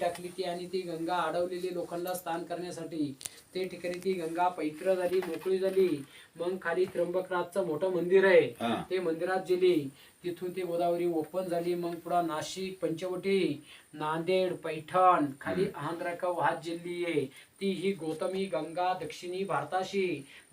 टाकली ती आणि ती गंगा अडवलेली लोकांना स्नान करण्यासाठी. ते ठिकाणी ती गंगा पवित्र झाली मोकळी झाली. मग खाली त्र्यंबकनाथचं मोठं मंदिर आहे. ते मंदिरात गेली. तिथून ती गोदावरी ओपन झाली. मग पुढे नाशिक पंचवटी नांदेड पैठण खाली आंध्रका वाहत जिल्ही आहे ती ही गौतमी गंगा दक्षिणी भारताशी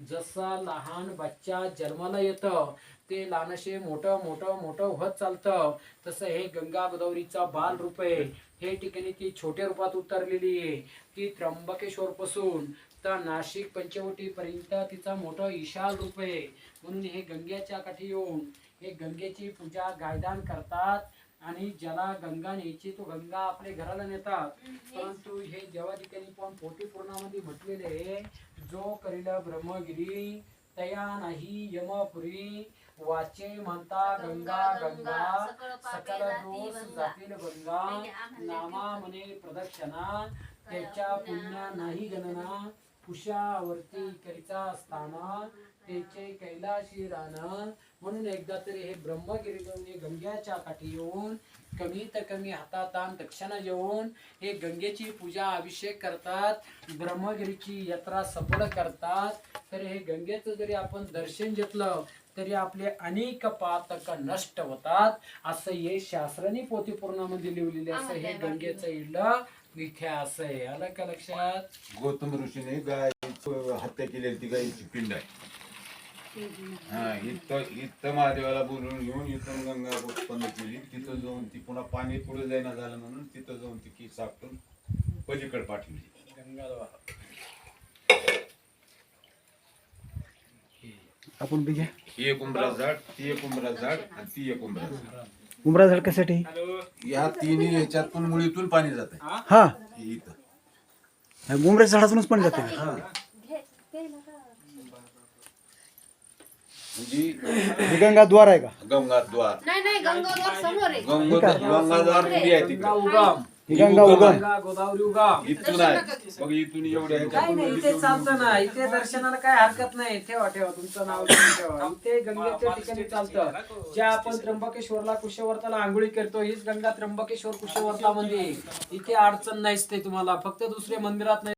जसा लहान बच्चा जन्माला येतं ते लहानशे मोठं मोठं मोठं होत चालतं. तसं हे गंगा गोदावरीचा बाल रूप आहे हे ठिकाणी ती छोट्या रूपात उतरलेली आहे ती त्र्यंबकेश्वर पासून तर नाशिक पंचवटी पर्यंत तिचा मोठं विशाल रूप आहे म्हणून हे गंगेच्या काठी येऊन हे गंगेची पूजा गायदान करतात आणि ज्याला गंगा न्यायची तो गंगा आपल्या घराला नेतात. परंतु हे जेव्हा ठिकाणी पण पोटी पूर्णामध्ये म्हटलेले आहे जो करील ब्रह्मगिरी तया नाही यमपुरी वाचे म्हणता गंगा गंगा सकल दोष जातील गंगा नामा म्हणे प्रदक्षिणा त्याच्या पुण्या नाही गणना कुशावरती करीचा स्थाना त्याचे कैलाशी राहणं म्हणून एकदा तरी हे ब्रह्मगिरी जाऊन हे गंग्याच्या काठी येऊन कमीत कमी हातातान दक्षिणा जेवून हे गंगेची पूजा अभिषेक करतात. ब्रह्मगिरीची यात्रा सफळ करतात. तर हे गंगेचं जरी आपण दर्शन घेतलं तरी आपले अनेक पातक नष्ट होतात. असं हे शास्त्राने पोथी पूर्णामध्ये लिहिलेले असं हे गंगेचं इडलं इतिहास आहे. आलं का लक्षात? गौतम ऋषीने गाय हत्या केलेली ती गायीची पिंड आहे. हा इथं इथं महादेवाला बोलवून घेऊन इथून गंगा उत्पन्न केली. तिथं जाऊन ती पुन्हा पाणी पुढे जाईना झालं म्हणून तिथं जाऊन ती की सापटून पलीकडे पाठवली. आपण बी घ्या. ही एक उंबरा झाड ती एक उंबरा झाड आणि ती एक उंबरा झाड. उमरा झाड कशासाठी? या तिन्ही ह्याच्यातून मुळीतून पाणी जात आहे हा. इथं. उमऱ्याच्या झाडातूनच पण जाते हा. म्हणजे ही गंगा द्वार आहे का? गंगाद्वार. नाही नाही गंगावर समोर आहे. गंगा गंगाद्वार आहे तिकडे. उगम. ही गंगा उगम. गंगा गोदावरी उगम. इथून आहे. बघ इथून एवढ्या काय ह्याच्यातून नाही इथे चालतं ना. इथे दर्शनाला काय हरकत नाही. ठेवा ठेवा तुमचं नाव लिहून ठेवा. इथे गंगेच्या ठिकाणी चालतं. ज्या आपण त्र्यंबकेश्वरला कुशवर्ताला आंघोळी करतो हीच गंगा त्र्यंबकेश्वर कुशवर्ता मध्ये इथे अडचण नाहीच ते तुम्हाला. फक्त दुसऱ्या मंदिरात नाही